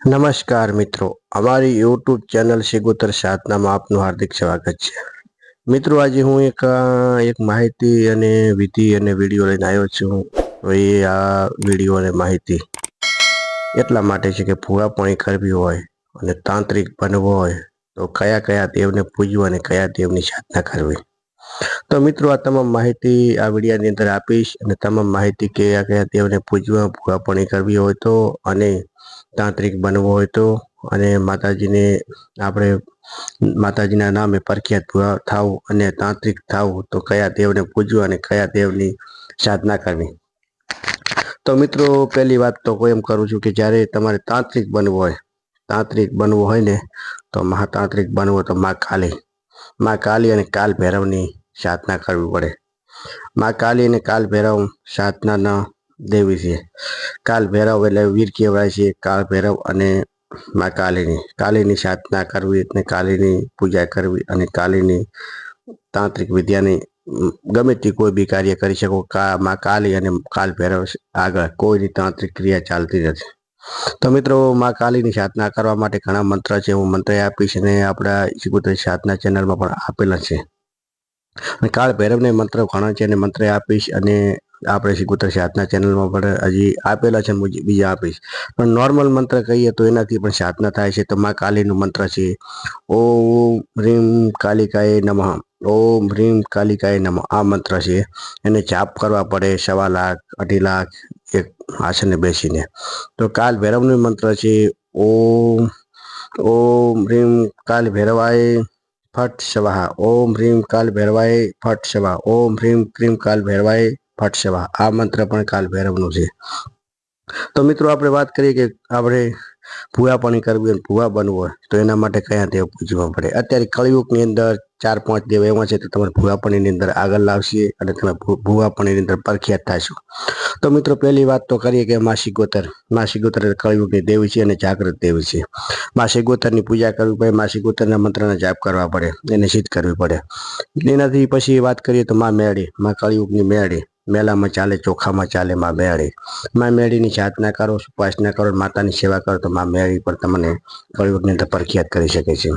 નમસ્કાર મિત્રો. અમારી યુટ્યુબ ચેનલ શિગોતર સાધનામાં આપનું હાર્દિક સ્વાગત છે. મિત્રો, આજે હું એક એક માહિતી અને વિધિ અને વીડિયો લઈને આવ્યો છું. તો એ આ વીડિયો અને માહિતી એટલા માટે છે કે ભૂવાપણી કરવી હોય અને તાંત્રિક બનવો હોય, તો કયા કયા દેવને પૂજવું અને કયા દેવની સાધના કરવી. તો મિત્રો, આ તમામ માહિતી આ વિડીયાની અંદર આપીશ અને તમામ માહિતી કયા કયા દેવને પૂજવા ભૂવાપણી કરવી હોય તો અને તાંત્રિક બનવો હોય તો અને માતાજીને આપણે માતાજીના નામે પ્રખ્યાત થવું અને તાંત્રિક થવું તો કયા દેવને પૂજવા અને કયા દેવની સાધના કરવી. તો મિત્રો, પહેલી વાત તો હું એમ કરું છું કે જ્યારે તમારે તાંત્રિક બનવું હોય, તાંત્રિક બનવું હોય ને, તો મહાતાંત્રિક બનવું તો મા કાલી. મા કાલી અને કાલ ભૈરવની સાધના કરવી પડે. મા કાલી અને કાલ ભૈરવ સાધનાના દેવી છે. કાલ ભૈરવ એટલે વીર કહેવાય છે. કાળ ભૈરવ અને મા કાલીની. કાલીની સાધના કરવી અને કાલીની પૂજા કરવી અને કાલીની તાંત્રિક વિદ્યાની ગમે તે કોઈ બી કાર્ય કરી શકો. કા, મા કાલી અને કાલ ભૈરવ આગળ કોઈની તાંત્રિક ક્રિયા ચાલતી નથી. તો મિત્રો, મા કાલીની સાધના કરવા માટે ઘણા મંત્ર છે. હું મંત્ર આપીશ અને આપણા શિકોતરી સાધના ચેનલમાં પણ આપેલા છે. અને કાળ ભૈરવને મંત્ર ઘણા છે અને મંત્ર આપીશ અને આપણે શિકોતર સાધના ચેનલમાં પણ હજી આપેલા છે બીજા આપીશ. પણ નોર્મલ મંત્ર કહીએ તો એનાથી પણ સાધના થાય છે. તો મા કાલીનું મંત્ર છે, ઓમ હ્રીમ કાલિકાએ નમઃ, ઓમ હ્રીમ કાલિકાય નમઃ, આ મંત્ર છે. એને જાપ કરવા પડે સવા લાખ, અઢી લાખ, એક આસને બેસીને. તો કાલ ભૈરવનું મંત્ર છે, ઓમ ઓમ હ્રીમ કાલ ભૈરવાય ફટ સવાહ, ઓમ હ્રીમ કાલ ભૈરવાય ફટ સવા ઓમ હ્રીમ ક્રીમ કાલ ભૈરવાય સ્વાહા આ મંત્ર પણ કાલ ભૈરવનો છે. તો મિત્રો, આપણે વાત કરીએ કે આપણે ભૂવાપણી કરવી હોય અને ભૂવા બનવું હોય, તો એના માટે કયા દેવ પૂજવા પડે? અત્યારે કળિયુગની અંદર ચાર પાંચ દેવ એવા છે, તો તમારે ભૂવાપણીની અંદર આગળ લાવશે અને તમે ભૂવા પાણીની અંદર પ્રખ્યાત થશો. તો મિત્રો, પહેલી વાત તો કરીએ કે માસી ગોતર. માસી ગોતર કળિયુગની દેવી છે અને જાગૃત દેવી છે. માસી ગોતરની પૂજા કરવી પડે, માસી ગોતરના મંત્રના જાપ કરવા પડે, એને સિદ્ધ કરવી પડે. એનાથી પછી વાત કરીએ તો મા મેળી, મા કળિયુગની મેળી. મેલામાં ચાલે, ચોખામાં ચાલે, મા મેળી. મા મેળીની સાધના કરો, ઉપાસના કરો, માતાની સેવા કરો, તો મા મેળી પણ તમને કળિયુગની અંદર પ્રખ્યાત કરી શકે છે.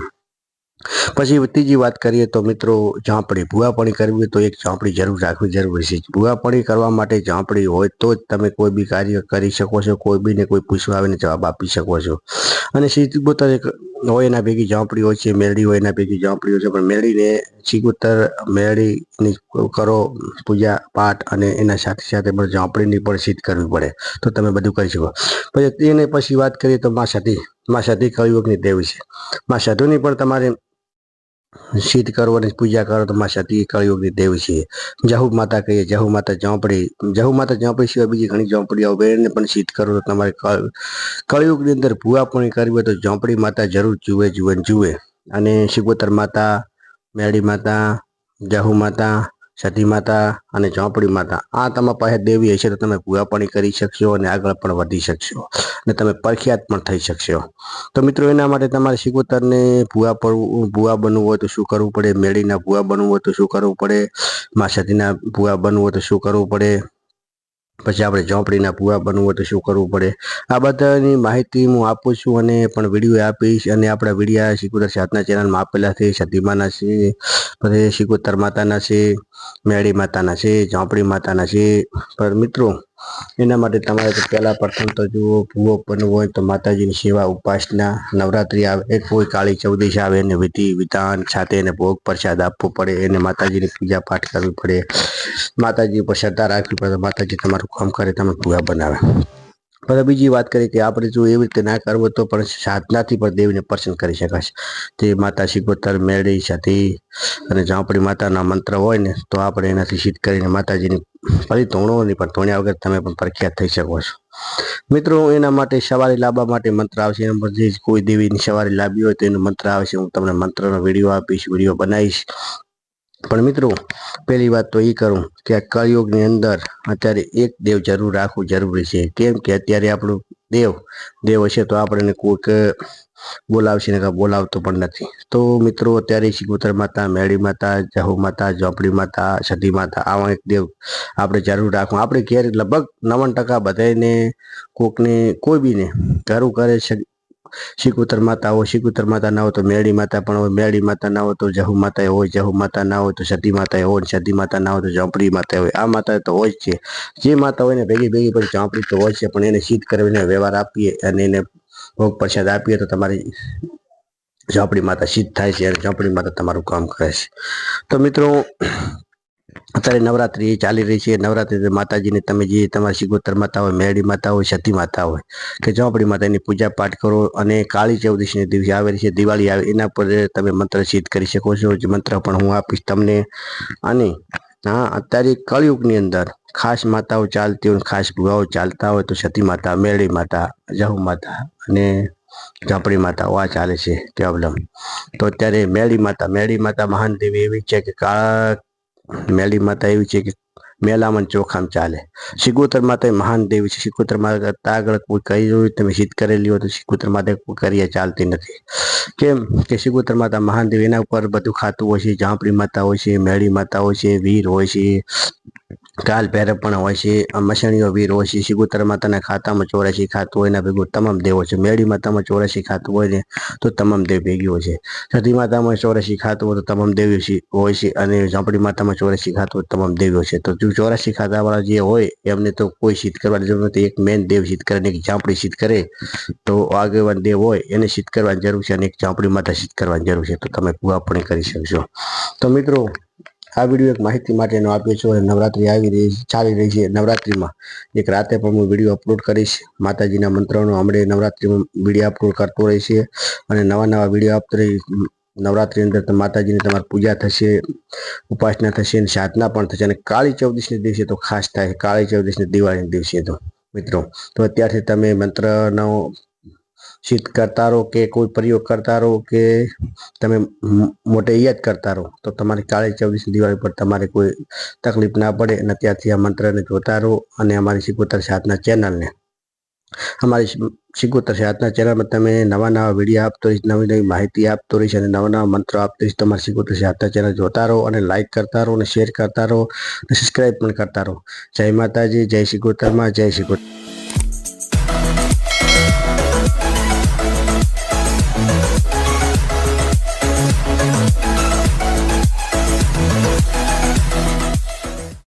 પછી ત્રીજી વાત કરીએ તો મિત્રો, ઝાંપડી. ભૂવાપણી કરવી હોય તો એક ઝાંપડી જરૂર રાખવી જરૂરી છે. ભૂવાપણી કરવા માટે ઝાંપડી હોય તો જ તમે કોઈ બી કાર્ય કરી શકો છો, કોઈ બીને કોઈ પૂછવા આવીને જવાબ આપી શકો છો. અને સીધી એક હોય એના ભેગી હોય છે, મેળી હોય એના ભેગી ઝાંપડી હોય છે, પણ મેળીને ચીકુતર મેળીની કરો પૂજા પાઠ અને એના સાથે સાથે પણ ઝાંપડીની પણ સિદ્ધ કરવી પડે. તો તમે બધું કરી શકો. પછી એને પછી વાત કરીએ તો મા સતી મા સતી કયુગની દેવી છે. મા સાધુની પણ તમારે સિદ્ધ કરવાની પૂજા કરો તો મા સતી કળિયુગની દેવી છે. જહુ માતા કહીએ, જહુ માતા ઝોંપડી જહુ માતા ઝોંપડી સિવાય બીજી ઘણી ઝાંપડીઓ આવે એને પણ સિદ્ધ કરો તો તમારે કળ- કળિયુગની અંદર ભૂવાપણી કરવી હોય તો ઝોંપડી માતા જરૂર જુએ જુએ જુએ. અને શિગોતર માતા મેળી માતા, જહુ માતા સતી માતા અને ચોપડી માતા, આ તમારા પાસે દેવી હશે તો તમે ભૂવાપણી કરી શકશો અને આગળ પણ વધી શકશો અને તમે પ્રખ્યાત પણ થઈ શકશો. તો મિત્રો, એના માટે તમારે શિકોતરને ભૂવા પડવું ભૂવા બનવું હોય તો શું કરવું પડે? મેળીના ભૂવા બનવું હોય તો શું કરવું પડે? મા સતીના ભૂવા બનવું હોય તો શું કરવું પડે? પછી આપણે ઝોંપડીના ભૂવા બનવું હોય તો શું કરવું પડે? આ બધાની માહિતી હું આપું છું અને પણ વીડિયો આપીશ અને આપણા વિડીયા શિકોતર સાતના ચેનલમાં આપેલા છે સતીમાના છે, પછી શિકોતર માતાના છે, મેળી માતાના છે, ઝોંપડી માતાના છે. પણ મિત્રો, એના માટે તમારે તો પહેલા પ્રથમ તો જુઓ, ભૂવો બનવો હોય તો માતાજીની સેવા ઉપાસના, નવરાત્રિ આવે, એક કોઈ કાળી ચૌદશ આવે એને વિધિ, વિધાન, સાથે એને ભોગ પ્રસાદ આપવો પડે, એને માતાજીની પૂજા પાઠ કરવી પડે. માતાજી ઉપર શ્રદ્ધા રાખવી પડે માતાજી તમારું કામ કરે તમે પૂરા બનાવે. પછી બીજી વાત કરીએ કે આપણે જો એવી રીતે ના કરવો તો પણ સાધનાથી પણ દેવીને પ્રસન્ન કરી શકાશે તે માતા શિકોતર મેળી સતી અને ઝાંપડી માતાના મંત્ર હોય ને, તો આપણે એનાથી સિદ્ધ કરીને માતાજીની ફરી ધોણો નહીં, પણ ધોણ્યા વગર તમે પણ પ્રખ્યાત થઈ શકો છો. મિત્રો એના માટે સવારી લાવવા માટે મંત્ર આવશે. એના પર જે કોઈ દેવીની સવારી લાવી હોય તો એનો મંત્ર આવશે. હું તમને મંત્રનો વીડિયો આપીશ, વીડિયો બનાવીશ. પણ મિત્રો, પહેલી વાત તો એ કરું કે આ કળયુગની અંદર અત્યારે એક દેવ જરૂર રાખવું જરૂરી છે. કેમ કે અત્યારે આપણું દેવ દેવ હશે તો આપણને કોઈક બોલાવશે ને બોલાવતો પણ નથી. તો મિત્રો, અત્યારે શિકોતર માતા, મેળી માતા, જહુ માતા, ઝોપડી માતા સતી માતા, આવા એક દેવ આપણે જરૂર રાખવું. આપણે ઘેર લગભગ નવ્વાણું ટકા બધાને કોકને કોઈ બીને ઘરું કરે શિકુતર માતા હોય, શિકુતર માતા ના હોય તો મેળી માતા પણ હોય, મેળી માતા ના હોય તો જહુ માતા હોય, જહુ માતા ના હોય તો સતી માતા હોય, સતી માતા ના હોય તો ઝાંપડી માતા હોય. આ માતા તો હોય છે. જે માતા હોય ને ભેગી ભેગી પણ ઝાંપડી તો હોય છે, પણ એને શીત કરીને વ્યવહાર આપીએ અને એને ભોગ પ્રસાદ આપીએ તો તમારી ઝાંપડી માતા સિદ્ધ થાય છે અને ઝાંપડી માતા તમારું કામ કરે છે. તો મિત્રો અત્યારે નવરાત્રી ચાલી રહી છે. નવરાત્રી માતાજીને તમે જે તમારી શિગોતર માતા હોય મેળી માતા હોય સતી માતા હોય કે ચોપડી માતાની પૂજા પાઠ કરો અને કાળી ચૌદશને દિવસે આવેલી છે, દિવાળી આવે, એના પર તમે મંત્ર સિદ્ધ કરી શકો છો. જે મંત્ર પણ હું આપીશ તમને. અને હા, અત્યારે કળિયુગની અંદર ખાસ માતાઓ ચાલતી હોય, ખાસ ભુવાઓ ચાલતા હોય તો સતી માતા મેળી માતા, જહુ માતા અને ઝાપડી માતા આ ચાલે છે. પ્રોબ્લેમ. તો અત્યારે મેળી માતા મેળી માતા મહાન દેવી એવી છે કે કાળા મેળી માતા એવી છે કે મેલામાં ચોખામ ચાલે. શિકોતર માતા એ મહાન દેવી છે. શિકોતર માતા આગળ કોઈ કહી હોય તમે સિદ્ધ કરેલી હોય તો શિકોતર માતા કોઈ કરીએ ચાલતી નથી. કેમ કે શિકોતર માતા મહાન દેવી એના ઉપર બધું ખાતું હોય છે. ઝાંપડી માતા હોય છે, મેળી માતા હોય છે, વીર હોય છે. કાલ પણ હોય છે મસણીઓ વીર હોય છે શિગુતરમાં માતાના ખાતામાં ચોરાશી ખાતું હોય એના ભેગું તમામ દેવો છે. મેળી માતામાં ચોરાશી ખાતું હોય ને તો તમામ દેવ ભેગી હોય છે. સતીમાં માતામાં ચોરાશી ખાતું હોય તો તમામ દેવીઓ છે- હોય છે અને ઝાંપડી માતામાં ચોરાશી ખાતું હોય તમામ દેવીઓ છે. તો ચોરાશી ખાતાવાળા જે હોય એમને તો કોઈ સિદ્ધ કરવાની જરૂર નથી. એક મેન દેવ સિદ્ધ કરે એક ઝાંપડી સિદ્ધ કરે તો આગેવાન દેવ હોય એને સિદ્ધ કરવાની જરૂર છે અને એક ઝાંપડી માતા સિદ્ધ કરવાની જરૂર છે. તો તમે પૂરા પણ કરી શકશો. તો મિત્રો આ વીડિયો એક માહિતી માટેનો આપ્યો છું અને નવરાત્રી આવી રહી છે, ચાલી રહી છે નવરાત્રીમાં. એક રાતે પણ હું વીડિયો અપલોડ કરીશ. માતાજીના મંત્રનો હમણાં નવરાત્રીમાં વીડિયો અપલોડ કરતો રહીશ અને નવા નવા વીડિયો આપતો રહી નવરાત્રી અંદર માતાજીની તમારી પૂજા થશે, ઉપાસના થશે અને સાધના પણ થશે. અને કાળી ચૌદશને દિવસે તો ખાસ થાય, કાળી ચૌદશને દિવાળીના દિવસે તો. મિત્રો, તો અત્યારથી તમે મંત્રનો સિદ્ધ કરતા રહો કે કોઈ પ્રયોગ કરતા રહો કે તમે મોટે યાદ કરતા રહો, તો તમારી કાળી ચોવીસ દિવાળી પર તમારે કોઈ તકલીફ ના પડે અને ત્યારથી આ મંત્રને જોતા રહો અને અમારી શિકોતર સાધના ચેનલને. અમારી શિકોતર સાધના ચેનલમાં તમે નવા નવા વીડિયો આપતો રહીશ, નવી નવી માહિતી આપતો રહીશ અને નવા નવા મંત્રો આપતો રહીશ, તમારી શિકોતર સાધના ચેનલ જોતા રહો અને લાઇક કરતા રહો અને શેર કરતા રહો અને સબસ્ક્રાઈબ પણ કરતા રહો. જય માતાજી, જય શિકોતરમાં જય શિકોતર